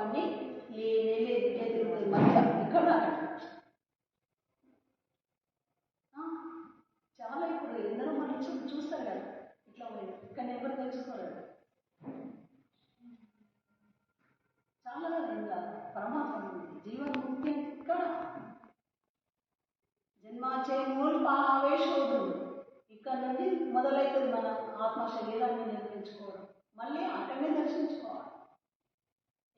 అని లేనే లేదు తిరుగుతుంది ఇక్కడ ఆ, చాలా ఇప్పుడు ఎందరో మనం చూ చూస్తారు కదా ఇట్లా పోయి ఇక్కడ ఎవరు తెలుసుకోలేదు చాలా ఇంకా పరమాత్మ జీవన ముక్తి ఇక్కడ. జన్మాచే మూల్ పావేశోధుడు ఇక్కడ నుండి మొదలవుతుంది మన ఆత్మ శరీరాన్ని నిర్మించుకోవడం. మళ్ళీ అక్కడనే దర్శించుకోవాలి.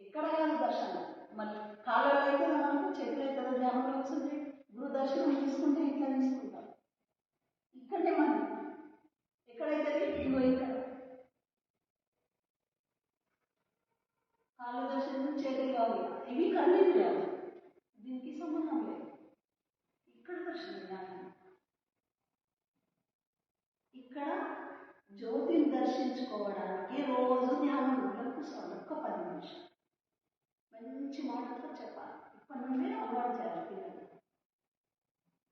ఎక్కడ కాదు దర్శనం. మళ్ళీ కాళ్ళలో అయితే మనకు చేతులు ధ్యానంలో వస్తుంది గురు దర్శనం తీసుకుంటే ఇట్లా తీసుకుంటాం ఇక్కడే మనం. ఎక్కడైతే ఇదిగో ఇక్కడ. కాళ్ళ దర్శనం చేతులు కావు. ఇవి కర్ణేంద్రియాలు దీనికి సంబంధం లేదు. ఇక్కడ దర్శనం జ్ఞానం ఇక్కడ జ్యోతిని దర్శించుకోవడానికి రోజు ధ్యానంలో కూర్చోవాలి. ఒక్క పది నిమిషాలు. మంచి మాటతో చెప్పాలి. ఇప్పటి నుండే అలవాటు చేయాలి పిల్లలు.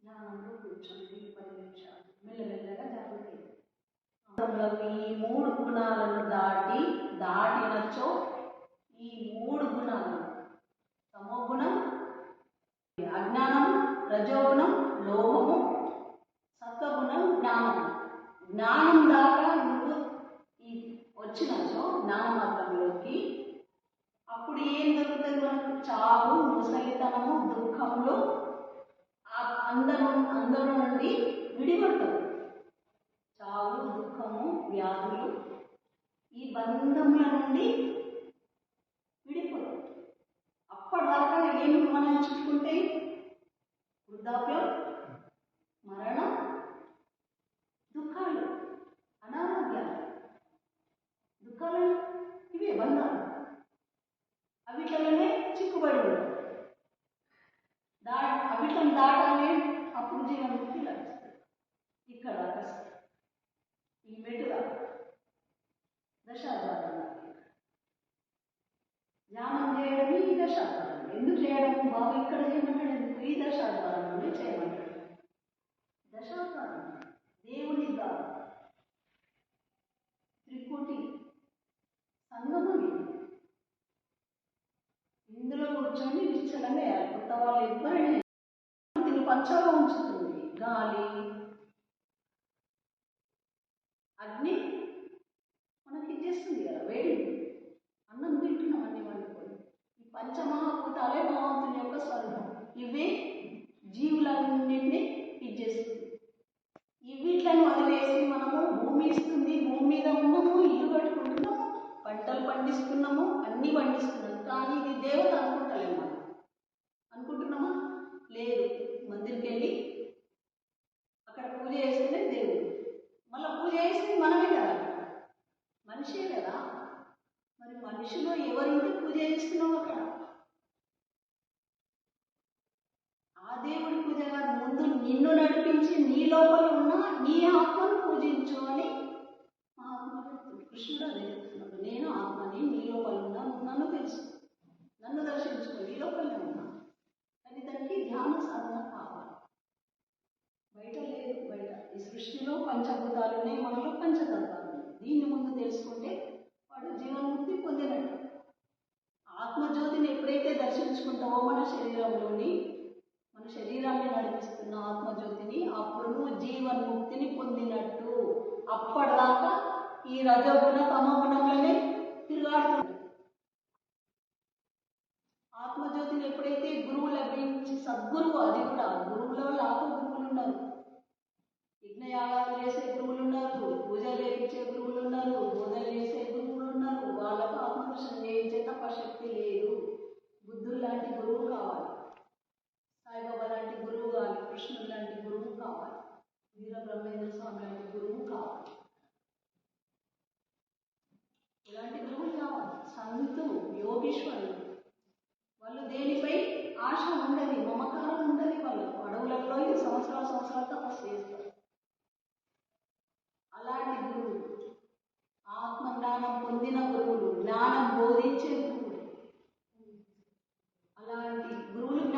ధ్యానంలో కూర్చోండి పది నిమిషాలు మెల్లమెల్లగా జరుగుతుంది ఈ మూడు గుణాలను దాటి దాటినచో ఈ మూడు గుణాలు. తమోగుణం అజ్ఞానం రజోగుణం లోభము సత్వగుణం జ్ఞానం జ్ఞానం దాకా నువ్వు ఈ వచ్చినచో జ్ఞాన మార్గంలోకి అప్పుడు ఏం దొరుకుతుంది మనకు? చావు ముసలితనము దుఃఖములు. ఆ అందరూ అందరూ నుండి విడిపడతాం చావు దుఃఖము వ్యాధులు ఈ బంధముల నుండి విడిపోతాం. అప్పటిదాకా ఏమి మనం చూసుకుంటే వృద్ధాప్యం మరణం దుఃఖాలు అనారోగ్యాలు దుఃఖాలు ఇవే బంధాలు అవిట్లలోనే చిక్కుబడి ఉంటాం దా అవిట్లను దాటాలి అప్పుడు జీవన్ముక్తి లభిస్తుంది ఇక్కడ కష్టం ఈ మెటుగా దశాద్వారం ధ్యానం చేయడం ఎందుకు చేయడం? బాబు ఇక్కడ చేయమంటాడు ఎందుకు? ఈ దశాద్వారం నుండి చేయమంటాడు. దశాద్వారం దేవుని ద్వారా. త్రికోటి సంగమం ఇందులో కూర్చొని నిశ్చలమే కొత్త వాళ్ళు ఎవ్వరైనా దీన్ని పంచగా ఉంచుతుంది. గాలి అగ్ని పంచమహాభూతాలే భగవంతుని ఇంట్లో ఎవరుంటే పూజ చేస్తున్నావు అక్కడ. ఆ దేవుడి పూజ కాదు ముందు నిన్ను నడిపించి నీ లోపల ఉన్న నీ ఆత్మను పూజించు అని కృష్ణుడు అదే చెప్తున్నాడు నేను ఆత్మని నీ లోపల ఉన్నా నన్ను తెలుసు. నన్ను దర్శించుకో నీ లోపలనే ఉన్నా. కానీ దానికి ధ్యాన సాధన కావాలి. బయట లేదు బయట ఈ సృష్టిలో పంచభూతాలు ఉన్నాయి మనలో పంచతత్వాలు శరీరంలోని మన శరీరాన్ని నడిపిస్తున్న ఆత్మజ్యోతిని అప్పుడు జీవన్ముక్తిని పొందినట్టు అప్పటిదాకా ఈ రజోగుణ తమోగుణంలోనే తిరుగాడుతుంది ఆత్మజ్యోతిని ఎప్పుడైతే గురువు లభించి సద్గురువు అది కూడా గురువులో లాభ గురువులు ఉన్నారు. యజ్ఞయాగాలు చేసే గురువులు ఉన్నారు పూజలు చేయించే గురువులు ఉన్నారు బోధలు చేసే గురువులు ఉన్నారు వాళ్ళకు ఆత్మదర్శనం చేయించే తపశక్తి లేదు. లాంటి గురువు కావాలి. సాయిబాబా లాంటి గురువు కావాలి. కృష్ణుడు లాంటి గురువు కావాలి. వీర బ్రహ్మేంద్ర స్వామి లాంటి గురువు కావాలి. ఇలాంటి గురువులు కావాలి. సంతులు యోగీశ్వరులు వాళ్ళు దేనిపై ఆశ ఉండదు మమకారం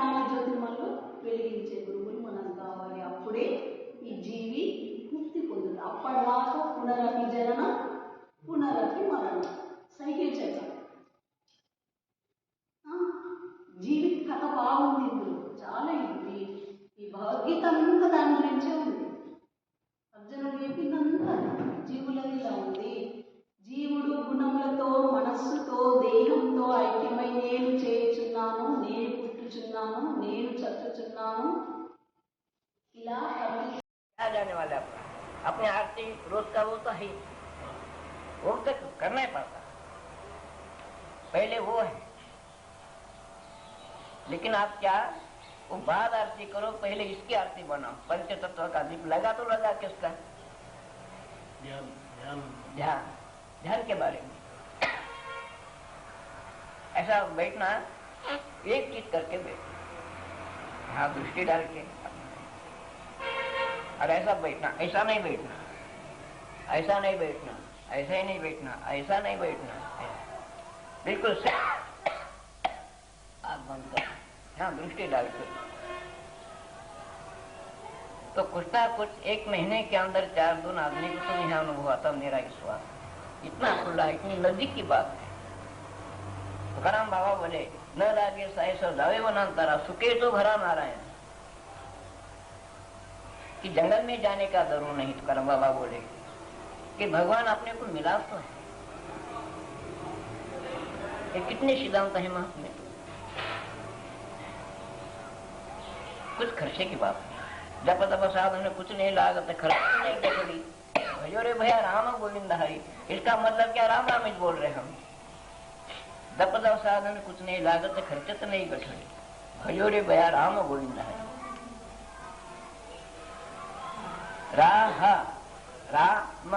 జ్ఞాన జ్యోతిని మనలో వెలిగించే గురువులు మనకు కావాలి. అప్పుడే ఈ జీవి ముక్తి పొందుతుంది. అప్పటిదాకా పునరపి జనన పునరపి మరణం. సైకిల్ చక్రం జీవి కథ బాగుంది ఇందులో. చాలా ఇది ఈ భగవద్గీత అంతా దాని గురించే ఉంది. అర్జునుడు చెప్పిందంతా జీవులది ఇలా ఉంది. జీవుడు గుణములతో మనస్సుతో अपने जाने आरती रोज का वो तो है वो तो करना ही पड़ता। पहले वो है। लेकिन आप क्या? वो बाद आरती करो पहले इसकी आरती बनाओ। पंच तत्व का दीप लगा तो लगा किसका? ध्यान ध्यान। के बारे में। ऐसा बैठना एक चीज़ करके बैठना हाँ दृष्टि डाल के। और ऐसा बैठना, ऐसा नहीं बैठना। ऐसा नहीं बैठना, ऐसा ही नहीं बैठना, ऐसा नहीं बैठना। बिल्कुल आप बंद कर। हाँ दृष्टि डाल के। तो कुछ ना कुछ एक महीने के अंदर चार दिन आदमी को तो यहाँ अनुभव आता मेरा विश्वास इतना खुला, इतनी नज़दीक की बात है। तुकाराम बाबा बोले न लागे साई सो दावे वनांतरा सुखे तो भरा नारायण। कि जंगल में जाने का ज़रूर नहीं तो करम बाबा बोले कि भगवान अपने को मिला तो है। ये कितने सिद्धांत है महात्मे कुछ खर्चे की बात जप तप साधन में कुछ नहीं लागत, खर्च नहीं गठड़ी भैया, राम गोविंद हरि। इसका मतलब क्या? राम राम बोल रहे हम। जप तप साधन में कुछ नहीं लागत खर्चत नहीं गठड़ी भयो रे भैया राम गोविंद हरि राह राम